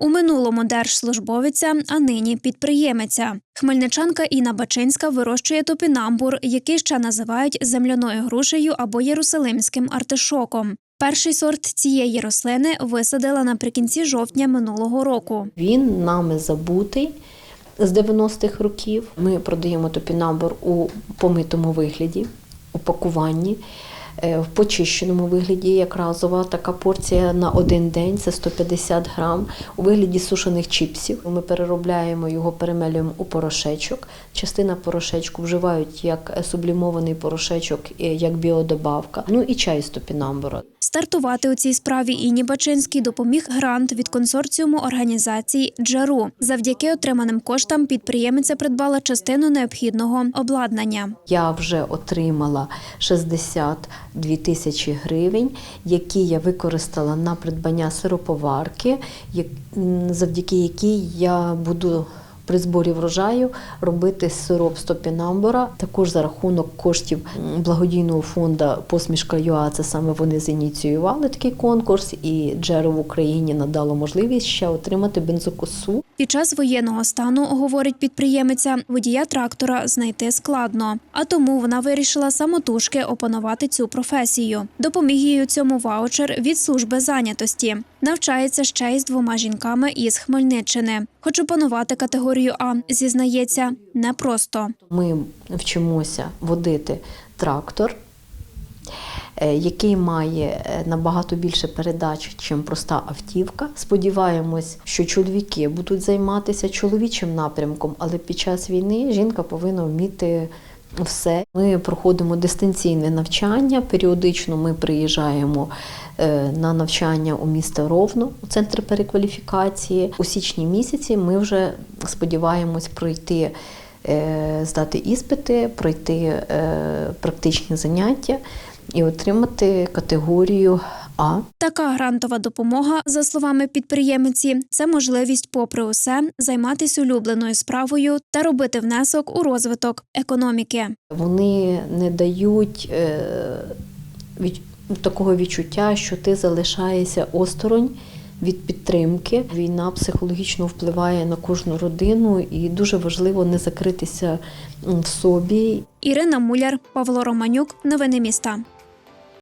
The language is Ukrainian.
У минулому держслужбовиця, а нині підприємиця. Хмельничанка Інна Бачинська вирощує топінамбур, який ще називають земляною грушею або єрусалимським артишоком. Перший сорт цієї рослини висадила наприкінці жовтня минулого року. Він нами забутий з 90-х років. Ми продаємо топінамбур у помитому вигляді, у пакуванні, е, в почищеному вигляді, як разова така порція на один день це 150 грам. У вигляді сушених чіпсів. Ми переробляємо його, перемелюємо у порошечок. Частина порошечку вживають як сублімований порошечок, е, як біодобавка. Ну і чай з топінамбура. Стартувати у цій справі Інні Бачинській допоміг грант від консорціуму організацій Джару. Завдяки отриманим коштам підприємиця придбала частину необхідного обладнання. Я вже отримала 62 тисячі гривень, які я використала на придбання сироповарки, як- завдяки якій я буду при зборі врожаю робити сироп з топінамбура. Також за рахунок коштів благодійного фонду Посмішка ЮА, це саме вони зініціювали такий конкурс, і Джеро в Україні надало можливість ще отримати бензокосу. Під час воєнного стану, говорить підприємиця, водія трактора знайти складно. А тому вона вирішила самотужки опанувати цю професію. Допоміг їй у цьому ваучер від служби зайнятості. Навчається ще й з двома жінками із Хмельниччини. Хоч опанувати категорію А, зізнається, непросто. Ми вчимося водити трактор, е, який має е, набагато більше передач, ніж проста автівка. Сподіваємось, що чоловіки будуть займатися чоловічим напрямком, але під час війни жінка повинна вміти. Все, ми проходимо дистанційне навчання. Періодично ми приїжджаємо е, на навчання у місто Ровно, у центр перекваліфікації. У січні місяці ми вже сподіваємось пройти, е, здати іспити, пройти е, практичні заняття і отримати категорію А. Така грантова допомога, за словами підприємиці, це можливість, попри усе, займатися улюбленою справою та робити внесок у розвиток економіки. Вони не дають е, від, такого відчуття, що ти залишаєшся осторонь від підтримки. Війна психологічно впливає на кожну родину, і дуже важливо не закритися в собі Ірина Муляр, Павло Романюк. Новини міста.